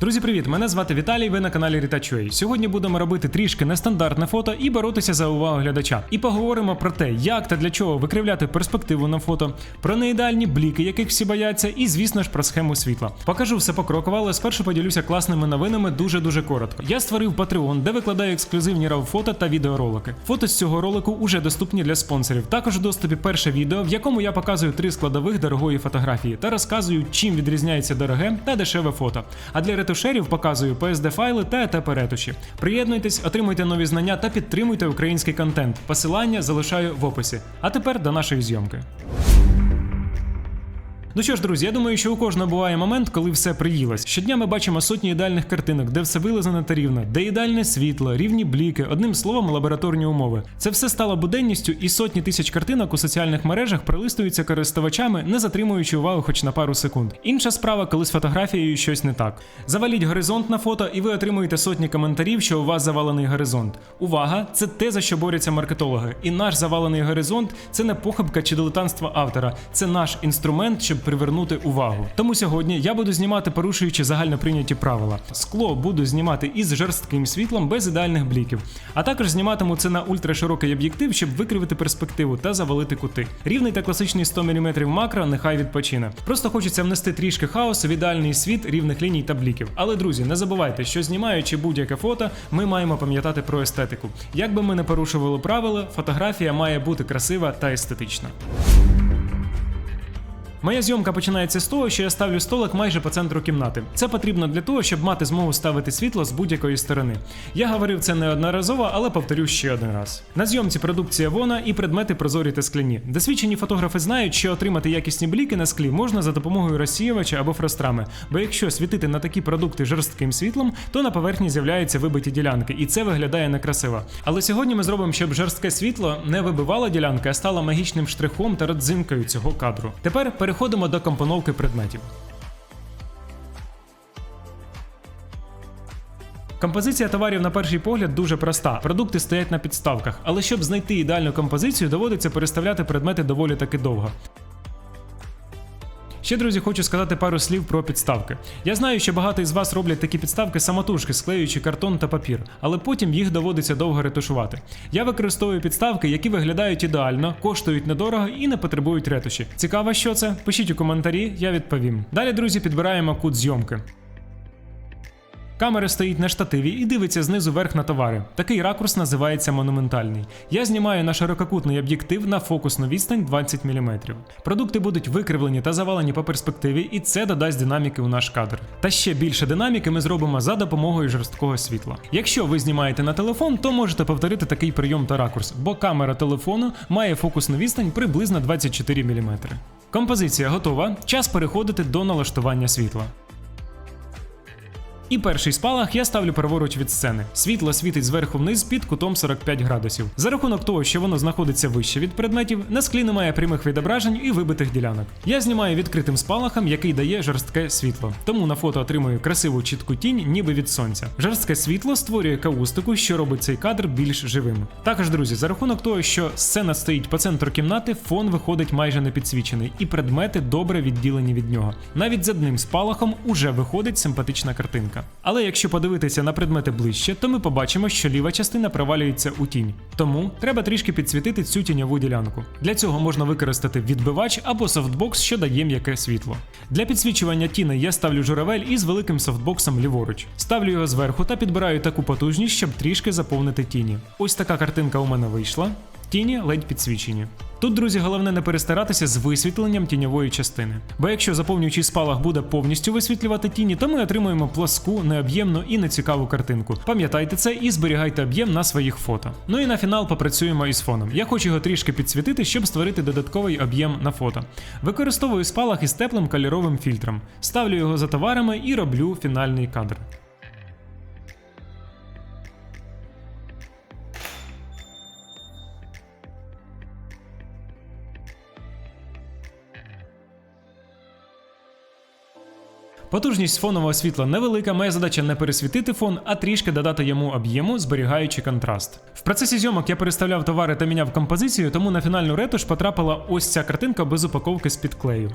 Друзі, привіт! Мене звати Віталій. Ви на каналі Retouch.ua. Сьогодні будемо робити трішки нестандартне фото і боротися за увагу глядача. І поговоримо про те, як та для чого викривляти перспективу на фото, про неідеальні бліки, яких всі бояться, і звісно ж про схему світла. Покажу все покроково, але спершу поділюся класними новинами дуже дуже коротко. Я створив Patreon, де викладаю ексклюзивні рав фото та відеоролики. Фото з цього ролику уже доступні для спонсорів. Також в доступі перше відео, в якому я показую три складових дорогої фотографії та розказую, чим відрізняється дороге та дешеве фото. А для ретушерів показую PSD файли та етапи ретуші. Приєднуйтесь, отримуйте нові знання та підтримуйте український контент. Посилання залишаю в описі. А тепер до нашої зйомки. Ну що ж, друзі, я думаю, що у кожного буває момент, коли все приїлось. Щодня ми бачимо сотні ідеальних картинок, де все вилизано та рівно, де ідеальне світло, рівні бліки, одним словом, лабораторні умови. Це все стало буденністю, і сотні тисяч картинок у соціальних мережах пролистуються користувачами, не затримуючи увагу хоч на пару секунд. Інша справа, коли з фотографією щось не так. Заваліть горизонт на фото, і ви отримуєте сотні коментарів, що у вас завалений горизонт. Увага! Це те, за що борються маркетологи. І наш завалений горизонт це не похибка чи дилетантство автора, це наш інструмент, щоб привернути увагу. Тому сьогодні я буду знімати, порушуючи загальноприйняті правила. Скло буду знімати із жорстким світлом без ідеальних бліків. А також зніматиму це на ультраширокий об'єктив, щоб викривити перспективу та завалити кути. Рівний та класичний 100 мм макро нехай відпочине. Просто хочеться внести трішки хаосу в ідеальний світ рівних ліній та бліків. Але друзі, не забувайте, що знімаючи будь-яке фото, ми маємо пам'ятати про естетику. Як би ми не порушували правила, фотографія має бути красива та естетична. Моя зйомка починається з того, що я ставлю столик майже по центру кімнати. Це потрібно для того, щоб мати змогу ставити світло з будь-якої сторони. Я говорив це неодноразово, але повторю ще один раз. На зйомці продукція вона і предмети прозорі та скляні. Досвідчені фотографи знають, що отримати якісні бліки на склі можна за допомогою розсіювача або фрострами. Бо якщо світити на такі продукти жорстким світлом, то на поверхні з'являються вибиті ділянки, і це виглядає некрасиво. Але сьогодні ми зробимо, щоб жорстке світло не вибивало ділянки, а стало магічним штрихом та родзинкою цього кадру. Тепер переходимо до компоновки предметів. Композиція товарів на перший погляд дуже проста. Продукти стоять на підставках, але щоб знайти ідеальну композицію, доводиться переставляти предмети доволі таки довго. Ще, друзі, хочу сказати пару слів про підставки. Я знаю, що багато із вас роблять такі підставки самотужки, склеюючи картон та папір, але потім їх доводиться довго ретушувати. Я використовую підставки, які виглядають ідеально, коштують недорого і не потребують ретуші. Цікаво, що це? Пишіть у коментарі, я відповім. Далі, друзі, підбираємо кут зйомки. Камера стоїть на штативі і дивиться знизу вверх на товари. Такий ракурс називається монументальний. Я знімаю на ширококутний об'єктив на фокусну відстань 20 мм. Продукти будуть викривлені та завалені по перспективі, і це додасть динаміки у наш кадр. Та ще більше динаміки ми зробимо за допомогою жорсткого світла. Якщо ви знімаєте на телефон, то можете повторити такий прийом та ракурс, бо камера телефону має фокусну відстань приблизно 24 мм. Композиція готова. Час переходити до налаштування світла. І перший спалах я ставлю праворуч від сцени. Світло світить зверху вниз під кутом 45 градусів. За рахунок того, що воно знаходиться вище від предметів, на склі немає прямих відображень і вибитих ділянок. Я знімаю відкритим спалахом, який дає жорстке світло. Тому на фото отримую красиву чітку тінь, ніби від сонця. Жорстке світло створює каустику, що робить цей кадр більш живим. Також, друзі, за рахунок того, що сцена стоїть по центру кімнати, фон виходить майже не підсвічений, і предмети добре відділені від нього. Навіть з одним спалахом уже виходить симпатична картинка. Але якщо подивитися на предмети ближче, то ми побачимо, що ліва частина провалюється у тінь. Тому треба трішки підсвітити цю тіньову ділянку. Для цього можна використати відбивач або софтбокс, що дає м'яке світло. Для підсвічування тіни я ставлю журавель із великим софтбоксом ліворуч. Ставлю його зверху та підбираю таку потужність, щоб трішки заповнити тіні. Ось така картинка у мене вийшла. Тіні ледь підсвічені. Тут, друзі, головне не перестаратися з висвітленням тіньової частини. Бо якщо заповнюючий спалах буде повністю висвітлювати тіні, то ми отримуємо пласку, необ'ємну і нецікаву картинку. Пам'ятайте це і зберігайте об'єм на своїх фото. Ну і на фінал попрацюємо із фоном. Я хочу його трішки підсвітити, щоб створити додатковий об'єм на фото. Використовую спалах із теплим кольоровим фільтром, ставлю його за товарами і роблю фінальний кадр. Потужність фонового світла невелика, моя задача не пересвітити фон, а трішки додати йому об'єму, зберігаючи контраст. В процесі зйомок я переставляв товари та міняв композицію, тому на фінальну ретуш потрапила ось ця картинка без упаковки з-під клею.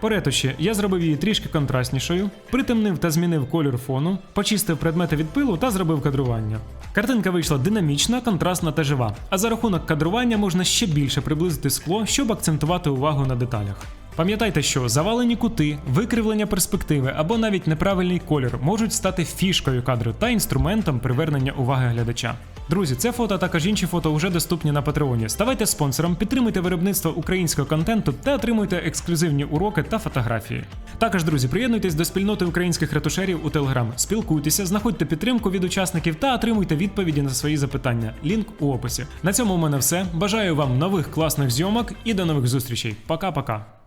По ретуші я зробив її трішки контрастнішою, притемнив та змінив колір фону, почистив предмети від пилу та зробив кадрування. Картинка вийшла динамічна, контрастна та жива, а за рахунок кадрування можна ще більше приблизити скло, щоб акцентувати увагу на деталях. Пам'ятайте, що завалені кути, викривлення перспективи або навіть неправильний колір можуть стати фішкою кадру та інструментом привернення уваги глядача. Друзі, це фото, також інші фото вже доступні на Патреоні. Ставайте спонсором, підтримуйте виробництво українського контенту та отримуйте ексклюзивні уроки та фотографії. Також, друзі, приєднуйтесь до спільноти українських ретушерів у Телеграм. Спілкуйтеся, знаходьте підтримку від учасників та отримуйте відповіді на свої запитання. Лінк у описі. На цьому у мене все. Бажаю вам нових класних зйомок і до нових зустрічей. Пока-пока.